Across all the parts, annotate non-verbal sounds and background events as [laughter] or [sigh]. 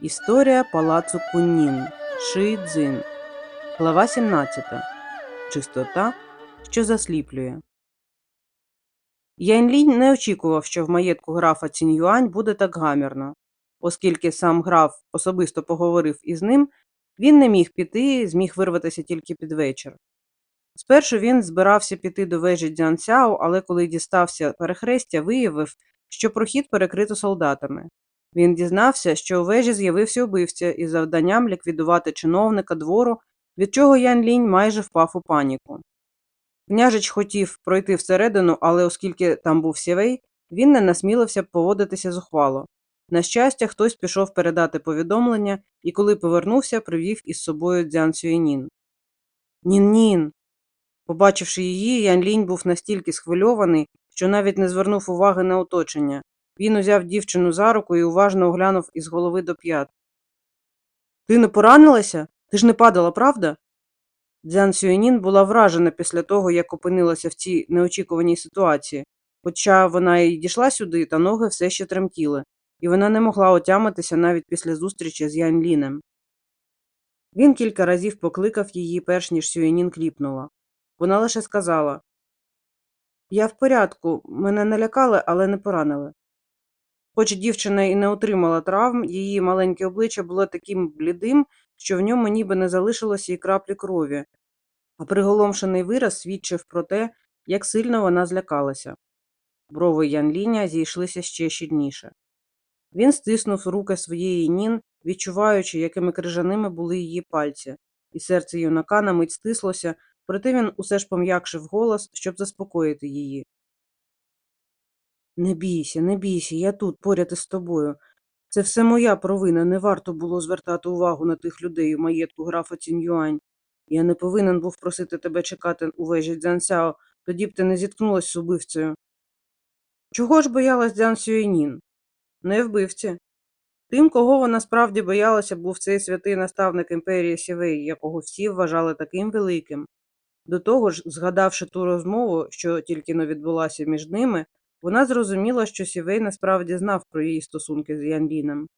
Історія палацу Куннін Ши Цзин. Глава 17. Чистота, що засліплює. Янлінь не очікував, що в маєтку графа Цінюань буде так гамірно. Оскільки сам граф особисто поговорив із ним, він не міг піти, зміг вирватися тільки під вечір. Спершу він збирався піти до вежі Дзянсяо, але коли дістався перехрестя, виявив, що прохід перекрито солдатами. Він дізнався, що у вежі з'явився убивця із завданням ліквідувати чиновника двору, від чого Ян Лінь майже впав у паніку. Княжич хотів пройти всередину, але оскільки там був сівей, він не насмілився поводитися зухвало. На щастя, хтось пішов передати повідомлення і, коли повернувся, привів із собою Дзян Сюєнін. Нін-нін. Побачивши її, Ян Лінь був настільки схвильований, що навіть не звернув уваги на оточення. Він узяв дівчину за руку і уважно оглянув із голови до п'ят. Ти не поранилася? Ти ж не падала, правда? Дзян Сюєнін була вражена після того, як опинилася в цій неочікуваній ситуації, хоча вона і дійшла сюди, та ноги все ще тремтіли, і вона не могла отямитися навіть після зустрічі з Ян Лінем. Він кілька разів покликав її, перш ніж Сюєнін кліпнула. Вона лише сказала Я в порядку, мене налякали, але не поранили. Хоч дівчина і не отримала травм, її маленьке обличчя було таким блідим, що в ньому ніби не залишилося і краплі крові, а приголомшений вираз свідчив про те, як сильно вона злякалася. Брови Янліня зійшлися ще щільніше. Він стиснув руки своєї нін, відчуваючи, якими крижаними були її пальці, і серце юнака на мить стислося, проте він усе ж пом'якшив голос, щоб заспокоїти її. Не бійся, не бійся, я тут поряд із тобою. Це все моя провина, не варто було звертати увагу на тих людей у маєтку графа Цінюань. Я не повинен був просити тебе чекати у вежі Дзянсяо, тоді б ти не зіткнулась з убивцею. Чого ж боялась Дзян Сюєнін? Не вбивці. Тим, кого вона справді боялася, був цей святий наставник імперії Сівей, якого всі вважали таким великим. До того ж, згадавши ту розмову, що тільки но відбулася між ними, вона зрозуміла, що Сівей насправді знав про її стосунки з Янліном.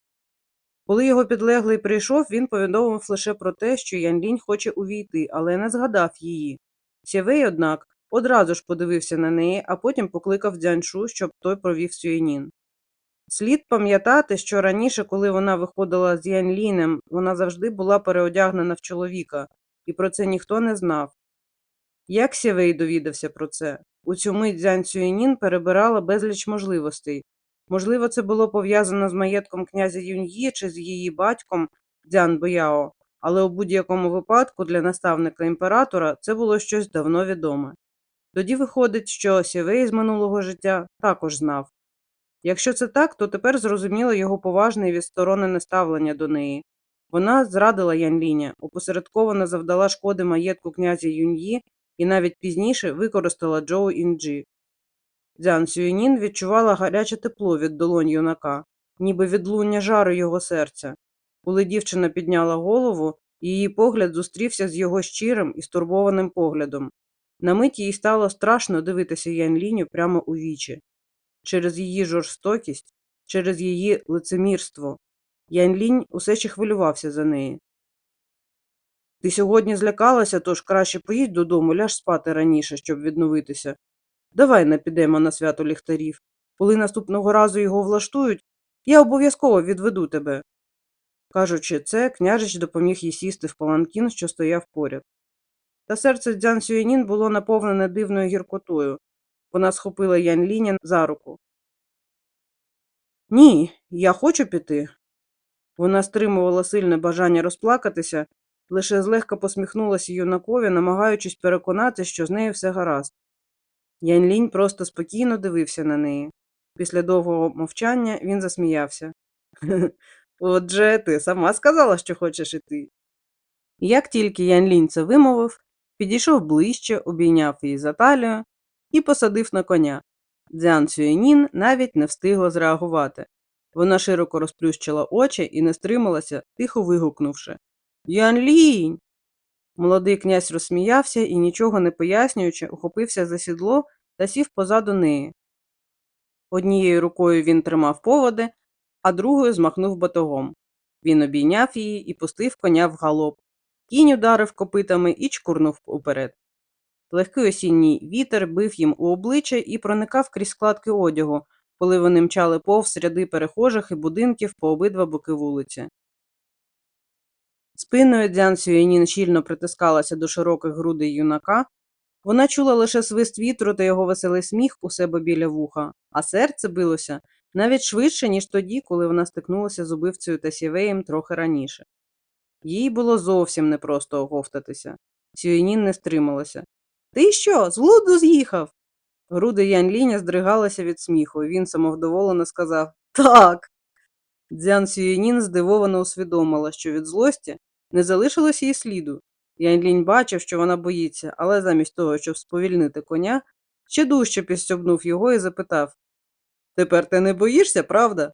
Коли його підлеглий прийшов, він повідомив лише про те, що Янлінь хоче увійти, але не згадав її. Сівей, однак, одразу ж подивився на неї, а потім покликав дзяншу, щоб той провів Сюєнін. Слід пам'ятати, що раніше, коли вона виходила з Янлінем, вона завжди була переодягнена в чоловіка, і про це ніхто не знав. Як Сєвей довідався про це? У цю мить Дзян Цюєнін перебирала безліч можливостей. Можливо, це було пов'язано з маєтком князя Юньї чи з її батьком Дзян Бояо, але у будь-якому випадку для наставника імператора це було щось давно відоме. Тоді виходить, що Сєвей з минулого життя також знав. Якщо це так, то тепер зрозуміло його поважне і відсторонене ставлення до неї. Вона зрадила Янліня, опосередковано завдала шкоди маєтку князя Юньї і навіть пізніше використала Джоу Інджі. Дзян Сюєнін відчувала гаряче тепло від долонь юнака, ніби відлуння жару його серця. Коли дівчина підняла голову, її погляд зустрівся з його щирим і стурбованим поглядом. На мить їй стало страшно дивитися Янліню прямо у вічі. Через її жорстокість, через її лицемірство. Янлінь усе ще хвилювався за неї. Ти сьогодні злякалася, тож краще поїдь додому, ляж спати раніше, щоб відновитися. Давай не підемо на свято ліхтарів. Коли наступного разу його влаштують, я обов'язково відведу тебе. Кажучи це, княжич допоміг їй сісти в паланкін, що стояв поряд. Та серце Дзян Сюєнін було наповнене дивною гіркотою. Вона схопила Янь Ліня за руку. Ні, я хочу піти. Вона стримувала сильне бажання розплакатися, лише злегка посміхнулася юнакові, намагаючись переконати, що з нею все гаразд. Янь Лінь просто спокійно дивився на неї. Після довгого мовчання він засміявся. [laughs] Отже, ти сама сказала, що хочеш іти. Як тільки Ян Лінь це вимовив, підійшов ближче, обійняв її за талію і посадив на коня. Дзян Сюєнін навіть не встигла зреагувати. Вона широко розплющила очі і не стрималася, тихо вигукнувши Ян Лінь. Молодий князь розсміявся і, нічого не пояснюючи, ухопився за сідло та сів позаду неї. Однією рукою він тримав поводи, а другою змахнув батогом. Він обійняв її і пустив коня в галоп. Кінь ударив копитами і чкурнув уперед. Легкий осінній вітер бив їм у обличчя і проникав крізь складки одягу, коли вони мчали повз ряди перехожих і будинків по обидва боки вулиці. Спиною Дзян Сюєнін щільно притискалася до широких грудей юнака. Вона чула лише свист вітру та його веселий сміх у себе біля вуха, а серце билося навіть швидше, ніж тоді, коли вона стикнулася з убивцею та сівеєм трохи раніше. Їй було зовсім непросто оговтатися. Сюєнін не стрималася. Ти що, з глузду з'їхав? Груди Янь Ліня здригалися від сміху, і він самовдоволено сказав Так. Дзян Сюєнін здивовано усвідомила, що від злості не залишилось їй сліду. Янь Лінь бачив, що вона боїться, але замість того, щоб сповільнити коня, ще дужче підстьобнув його і запитав Тепер ти не боїшся, правда?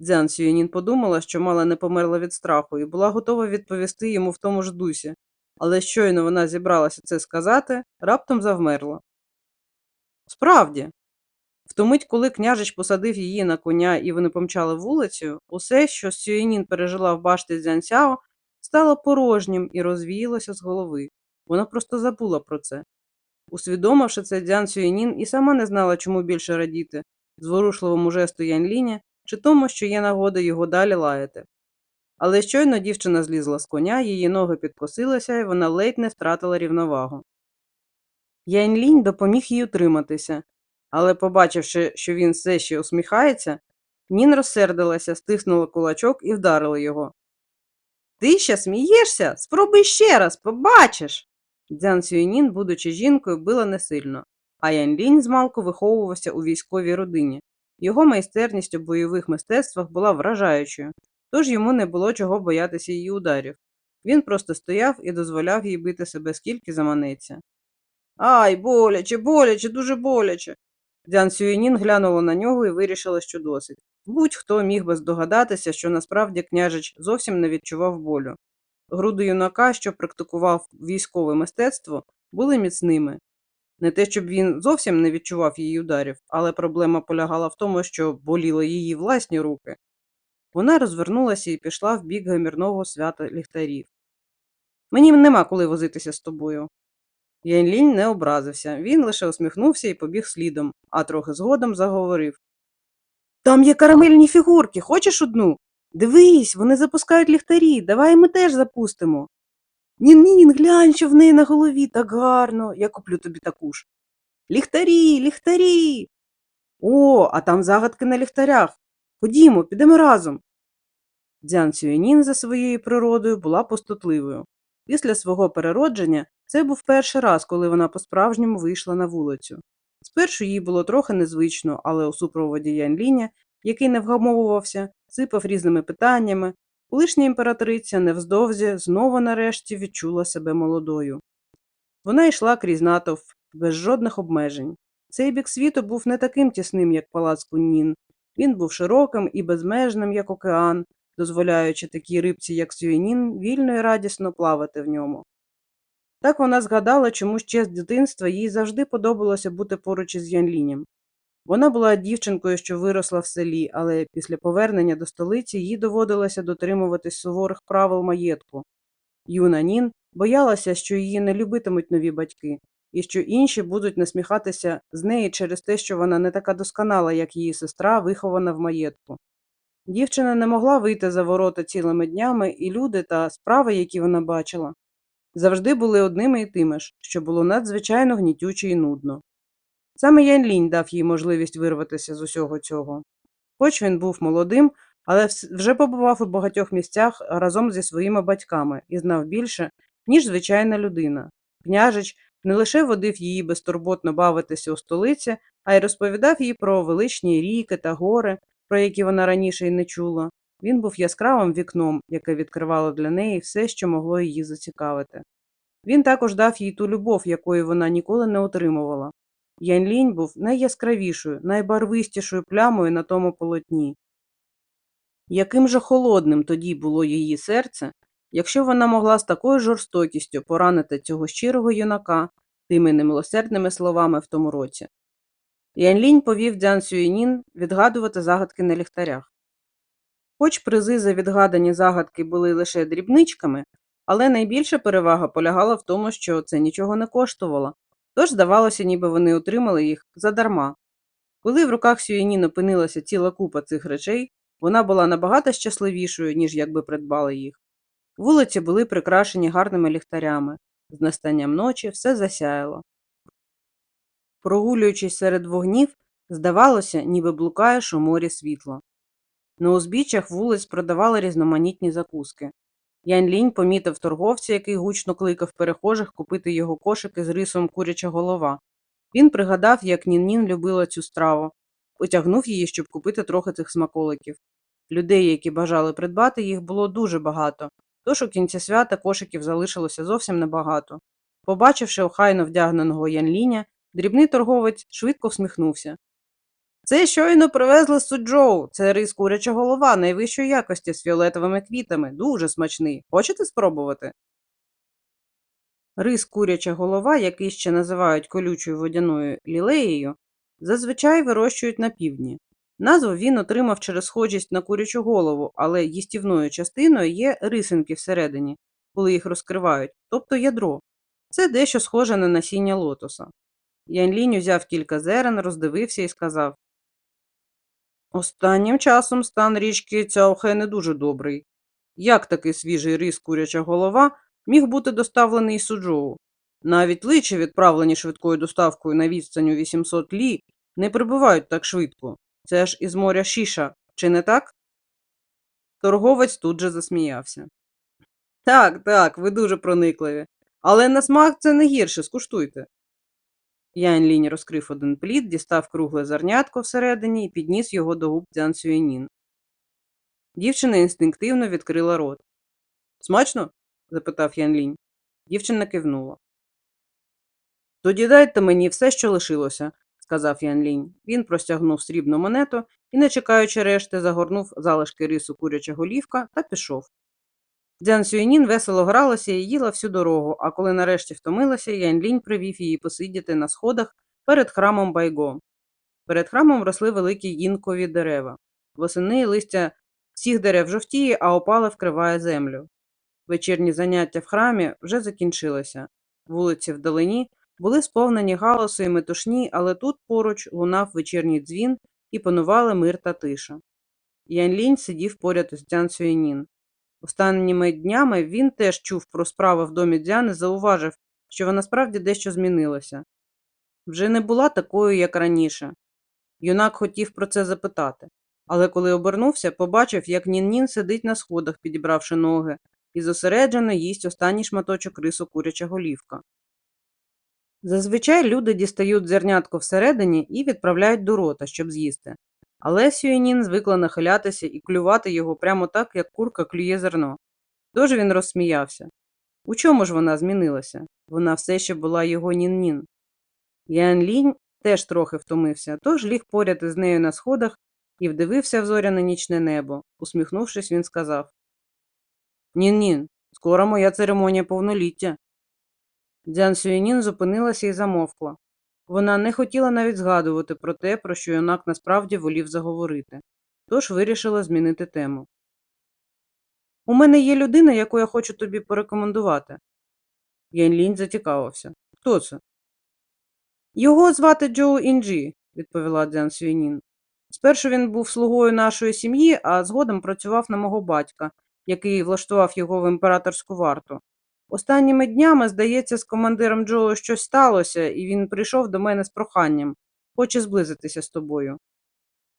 Дзян Сюєнін подумала, що мало не померла від страху, і була готова відповісти йому в тому ж дусі, але щойно вона зібралася це сказати, раптом завмерла. Справді, в ту мить, коли княжич посадив її на коня і вони помчали вулицею, усе, що Сюєнін пережила в башті Дзянсяо, стало порожнім і розвіялося з голови. Вона просто забула про це. Усвідомивши це, Дзян Сюєнін і сама не знала, чому більше радіти зворушливому жесту Янліня чи тому, що є нагода його далі лаяти. Але щойно дівчина злізла з коня, її ноги підкосилися, і вона ледь не втратила рівновагу. Янлінь допоміг їй утриматися, але, побачивши, що він все ще усміхається, Нін розсердилася, стиснула кулачок і вдарила його. Ти ще смієшся? Спробуй ще раз, побачиш. Дзян Сюєнін, будучи жінкою, била не сильно, а Ян Лінь змалку виховувався у військовій родині. Його майстерність у бойових мистецтвах була вражаючою, тож йому не було чого боятися її ударів. Він просто стояв і дозволяв їй бити себе скільки заманеться. Ай, боляче, боляче, дуже боляче. Дзян Сюєнін глянула на нього і вирішила, що досить. Будь-хто міг би здогадатися, що насправді княжич зовсім не відчував болю. Груди юнака, що практикував військове мистецтво, були міцними. Не те, щоб він зовсім не відчував її ударів, але проблема полягала в тому, що боліли її власні руки. Вона розвернулася і пішла в бік гамірного свята ліхтарів. Мені нема коли возитися з тобою. Янлінь не образився, він лише усміхнувся і побіг слідом, а трохи згодом заговорив. Там є карамельні фігурки, хочеш одну? Дивись, вони запускають ліхтарі, давай ми теж запустимо. Нін-нін, глянь, що в неї на голові так гарно, я куплю тобі таку ж. Ліхтарі, ліхтарі. О, а там загадки на ліхтарях. Ходімо, підемо разом. Дзян Сюєнін за своєю природою була пустотливою. Після свого переродження це був перший раз, коли вона по-справжньому вийшла на вулицю. Спершу їй було трохи незвично, але у супроводі Янліня, який не вгамовувався, сипав різними питаннями, колишня імператриця невздовзі знову нарешті відчула себе молодою. Вона йшла крізь натовп без жодних обмежень. Цей бік світу був не таким тісним, як палац Куннін. Він був широким і безмежним, як океан, дозволяючи такій рибці, як Сюєнін, вільно і радісно плавати в ньому. Так вона згадала, чому ще з дитинства їй завжди подобалося бути поруч із Янлінем. Вона була дівчинкою, що виросла в селі, але після повернення до столиці їй доводилося дотримуватись суворих правил маєтку. Юна Нін боялася, що її не любитимуть нові батьки, і що інші будуть насміхатися з неї через те, що вона не така досконала, як її сестра, вихована в маєтку. Дівчина не могла вийти за ворота цілими днями, і люди та справи, які вона бачила, завжди були одними і тими ж, що було надзвичайно гнітюче і нудно. Саме Ян Лінь дав їй можливість вирватися з усього цього. Хоч він був молодим, але вже побував у багатьох місцях разом зі своїми батьками і знав більше, ніж звичайна людина. Княжич не лише водив її безтурботно бавитися у столиці, а й розповідав їй про величні ріки та гори, про які вона раніше й не чула. Він був яскравим вікном, яке відкривало для неї все, що могло її зацікавити. Він також дав їй ту любов, якої вона ніколи не отримувала. Янлінь був найяскравішою, найбарвистішою плямою на тому полотні. Яким же холодним тоді було її серце, якщо вона могла з такою жорстокістю поранити цього щирого юнака тими немилосердними словами в тому році. Янлінь повів Дзян Сюєнін відгадувати загадки на ліхтарях. Хоч призи за відгадані загадки були лише дрібничками, але найбільша перевага полягала в тому, що це нічого не коштувало, тож здавалося, ніби вони отримали їх задарма. Коли в руках Сюєнін опинилася ціла купа цих речей, вона була набагато щасливішою, ніж якби придбала їх. Вулиці були прикрашені гарними ліхтарями. З настанням ночі все засяяло. Прогулюючись серед вогнів, здавалося, ніби блукаєш у морі світла. На узбіччях вулиць продавали різноманітні закуски. Янь Лінь помітив торговця, який гучно кликав перехожих купити його кошики з рисом куряча голова. Він пригадав, як Нін-Нін любила цю страву, потягнув її, щоб купити трохи цих смаколиків. Людей, які бажали придбати їх, було дуже багато, тож у кінці свята кошиків залишилося зовсім небагато. Побачивши охайно вдягненого Янліня, дрібний торговець швидко всміхнувся. Це щойно привезли Суджоу. Це рис куряча голова найвищої якості з фіолетовими квітами. Дуже смачний. Хочете спробувати? Рис куряча голова, який ще називають колючою водяною лілеєю, зазвичай вирощують на півдні. Назву він отримав через схожість на курячу голову, але їстівною частиною є рисинки всередині, коли їх розкривають, тобто ядро. Це дещо схоже на насіння лотоса. Янлінь узяв кілька зерен, роздивився і сказав Останнім часом стан річки Цяохе не дуже добрий. Як такий свіжий рис куряча голова міг бути доставлений Суджоу? Навіть личі, відправлені швидкою доставкою на відстань у 800 лі, не прибувають так швидко. Це ж із моря Шіша, чи не так? Торговець тут же засміявся. Так, так, ви дуже проникливі. Але на смак це не гірше, скуштуйте. Ян Лінь розкрив один плід, дістав кругле зернятко всередині і підніс його до губ Дзян Сюєнін. Дівчина інстинктивно відкрила рот. Смачно? запитав Ян Лінь. Дівчина кивнула. Тоді дайте мені все, що лишилося, сказав Ян Лінь. Він простягнув срібну монету і, не чекаючи решти, загорнув залишки рису куряча голівка та пішов. Дзян Сюєнін весело гралася і їла всю дорогу, а коли нарешті втомилася, Ян Лінь привів її посидіти на сходах перед храмом Байго. Перед храмом росли великі інкові дерева. Восени листя всіх дерев жовтіє, а опала вкриває землю. Вечірні заняття в храмі вже закінчилися. Вулиці вдалині були сповнені галасу і метушні, але тут поруч лунав вечірній дзвін і панували мир та тиша. Ян Лінь сидів поряд із Дзян Сюєнін. Останніми днями він теж чув про справи в домі Дзяни, зауважив, що вона справді дещо змінилася. Вже не була такою, як раніше. Юнак хотів про це запитати, але коли обернувся, побачив, як Нін-Нін сидить на сходах, підібравши ноги, і зосереджено їсть останній шматочок рису куряча голівка. Зазвичай люди дістають зернятко всередині і відправляють до рота, щоб з'їсти. Але Сюєнін звикла нахилятися і клювати його прямо так, як курка клює зерно. Тож він розсміявся. У чому ж вона змінилася? Вона все ще була його нін-нін. Ян Лінь теж трохи втомився, тож ліг поряд із нею на сходах і вдивився в зоряне нічне небо. Усміхнувшись, він сказав Нін-нін, скоро моя церемонія повноліття. Дзян Сюєнін зупинилася і замовкла. Вона не хотіла навіть згадувати про те, про що юнак насправді волів заговорити, тож вирішила змінити тему. У мене є людина, яку я хочу тобі порекомендувати. Ян Лінь зацікавився. Хто це? Його звати Джоу Інджі, відповіла Дзян Сюєнін. Спершу він був слугою нашої сім'ї, а згодом працював на мого батька, який влаштував його в імператорську варту. Останніми днями, здається, з командиром Джо щось сталося, і він прийшов до мене з проханням. Хоче зблизитися з тобою.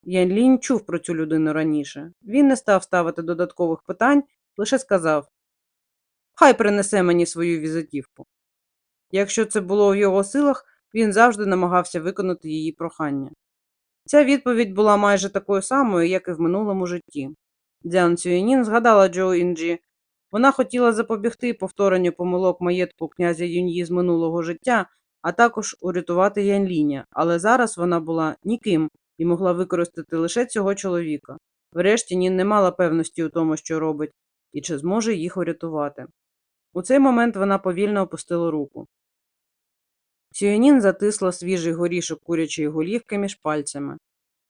Ян Лінь чув про цю людину раніше. Він не став ставити додаткових питань, лише сказав Хай принесе мені свою візитівку. Якщо це було в його силах, він завжди намагався виконати її прохання. Ця відповідь була майже такою самою, як і в минулому житті. Дзян Цюєнін згадала Джо Інджі, вона хотіла запобігти повторенню помилок маєтку князя Юньї з минулого життя, а також урятувати Янліня, але зараз вона була ніким і могла використати лише цього чоловіка. Врешті Нін не мала певності у тому, що робить, і чи зможе їх урятувати. У цей момент вона повільно опустила руку. Сюєнін затисла свіжий горішок курячої голівки між пальцями.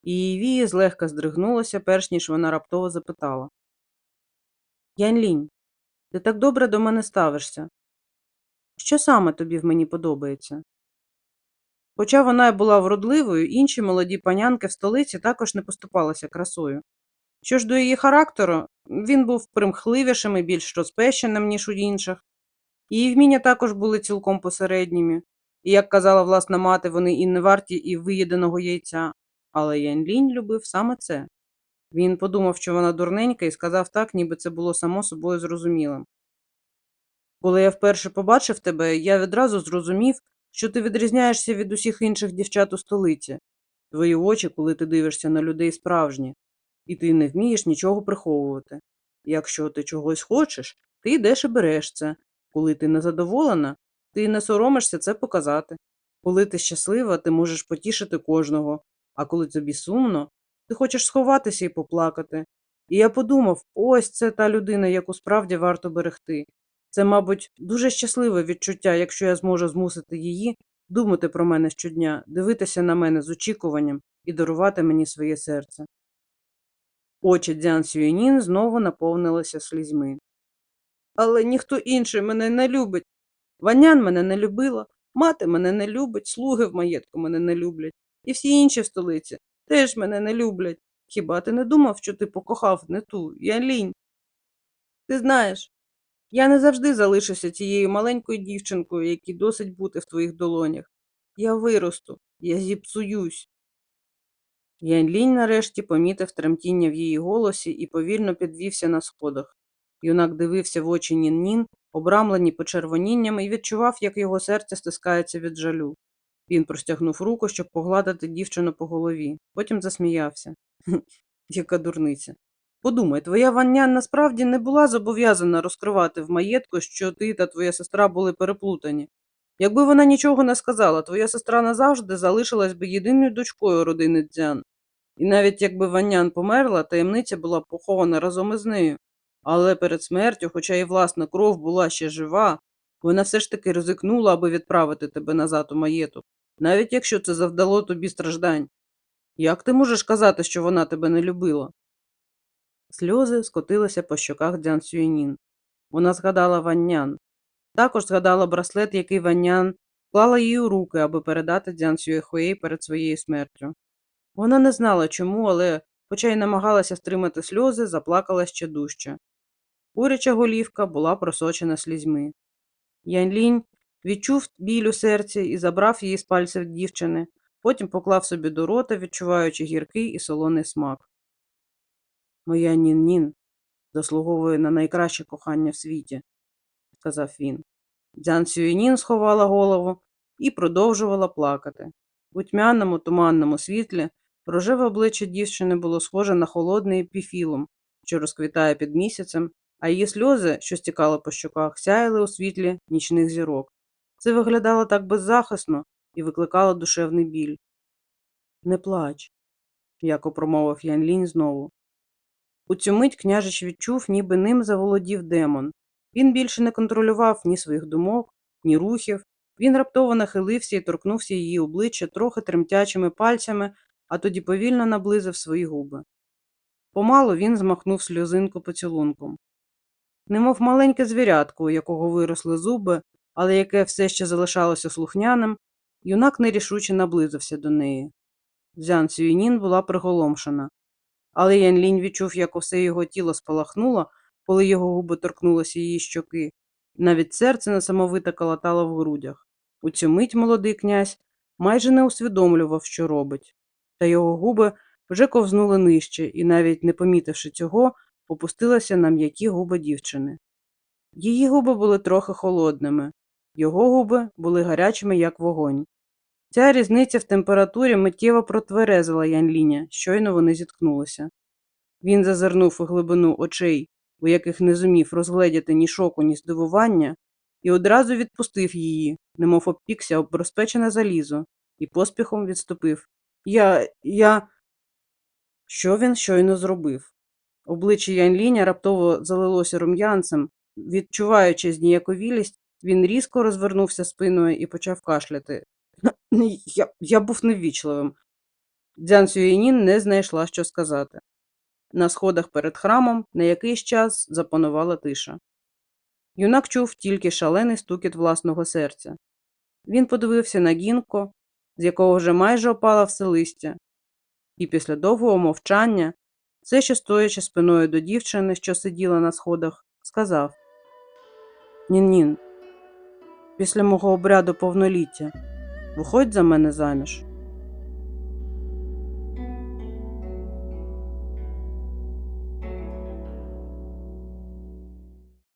і її вії злегка здригнулося, перш ніж вона раптово запитала. Янь-лінь, ти так добре до мене ставишся. Що саме тобі в мені подобається? Хоча вона й була вродливою, інші молоді панянки в столиці також не поступалися красою. Що ж до її характеру, він був примхливішим і більш розпещеним, ніж у інших. Її вміння також були цілком посередніми, і, як казала власна мати, вони і не варті і виїденого яйця. Але Янь-лінь любив саме це. Він подумав, що вона дурненька, і сказав так, ніби це було само собою зрозумілим. Коли я вперше побачив тебе, я відразу зрозумів, що ти відрізняєшся від усіх інших дівчат у столиці. Твої очі, коли ти дивишся на людей, справжні, і ти не вмієш нічого приховувати. Якщо ти чогось хочеш, ти йдеш і береш це. Коли ти незадоволена, ти не соромишся це показати. Коли ти щаслива, ти можеш потішити кожного, а коли тобі сумно, ти хочеш сховатися і поплакати. І я подумав, ось це та людина, яку справді варто берегти. Це, мабуть, дуже щасливе відчуття, якщо я зможу змусити її думати про мене щодня, дивитися на мене з очікуванням і дарувати мені своє серце. Очі Дзян Сюєнін знову наповнилися слізьми. Але ніхто інший мене не любить. Ванян мене не любила, мати мене не любить, слуги в маєтку мене не люблять, і всі інші в столиці теж мене не люблять. Хіба ти не думав, що ти покохав не ту, я лінь? Ти знаєш, я не завжди залишуся тією маленькою дівчинкою, якій досить бути в твоїх долонях. Я виросту, я зіпсуюсь. Янь-лінь нарешті помітив тремтіння в її голосі і повільно підвівся на сходах. Юнак дивився в очі Нін-Нін, обрамлені почервонінням, і відчував, як його серце стискається від жалю. Він простягнув руку, щоб погладити дівчину по голові, потім засміявся. «Хм, Яка дурниця. Подумай, твоя ваннян насправді не була зобов'язана розкривати в маєтку, що ти та твоя сестра були переплутані. Якби вона нічого не сказала, твоя сестра назавжди залишилась би єдиною дочкою родини Дзян. І навіть якби Ванян померла, таємниця була похована разом із нею. Але перед смертю, хоча і власна кров була ще жива, вона все ж таки ризикнула, аби відправити тебе назад у маєток, навіть якщо це завдало тобі страждань. Як ти можеш казати, що вона тебе не любила? Сльози скотилися по щоках Дзян Сюєнін. Вона згадала Ваннян. Також згадала браслет, який Ваннян клала їй у руки, аби передати Дзян Сюєхуей перед своєю смертю. Вона не знала чому, але, хоча й намагалася стримати сльози, заплакала ще дужче. Куряча голівка була просочена слізьми. Янь-лінь відчув біль у серці і забрав її з пальців дівчини, потім поклав собі до рота, відчуваючи гіркий і солоний смак. Моя Нін-Нін заслуговує на найкраще кохання в світі, сказав він. Дзян Сюєнін сховала голову і продовжувала плакати. У тьмяному туманному світлі рожеве обличчя дівчини було схоже на холодний епіфілум, що розквітає під місяцем, а її сльози, що стікали по щоках, сяяли у світлі нічних зірок. Це виглядало так беззахисно і викликало душевний біль. Не плач, м'яко промовив Ян Лінь знову. У цю мить княжич відчув, ніби ним заволодів демон. Він більше не контролював ні своїх думок, ні рухів. Він раптово нахилився і торкнувся її обличчя трохи тремтячими пальцями, а тоді повільно наблизив свої губи. Помалу він змахнув сльозинку поцілунком. Немов маленьке звірятко, у якого виросли зуби, але яке все ще залишалося слухняним, юнак нерішуче наблизився до неї. Дзян Сюєнін була приголомшена. Але Ян Лінь відчув, як усе його тіло спалахнуло, коли його губи торкнулися її щоки. Навіть серце несамовито калатало в грудях. У цю мить молодий князь майже не усвідомлював, що робить, та його губи вже ковзнули нижче і, навіть не помітивши цього, опустилася на м'які губи дівчини. Її губи були трохи холодними, його губи були гарячими, як вогонь. Ця різниця в температурі миттєво протверезила Янліня, щойно вони зіткнулися. Він зазирнув у глибину очей, у яких не зумів розгледіти ні шоку, ні здивування, і одразу відпустив її, немов обпікся об розпечене залізо, і поспіхом відступив. Я. я. Що він щойно зробив? Обличчя Янліня раптово залилося рум'янцем. Відчуваючи зніяковілість, він різко розвернувся спиною і почав кашляти. [clears throat] Я, я був неввічливим. Дзян Сюєнін не знайшла, що сказати. На сходах перед храмом на якийсь час запанувала тиша. Юнак чув тільки шалений стукіт власного серця. Він подивився на гінко, з якого вже майже опала все листя, і після довгого мовчання, все ще стоячи спиною до дівчини, що сиділа на сходах, сказав Нін-нін, після мого обряду повноліття виходь за мене заміж.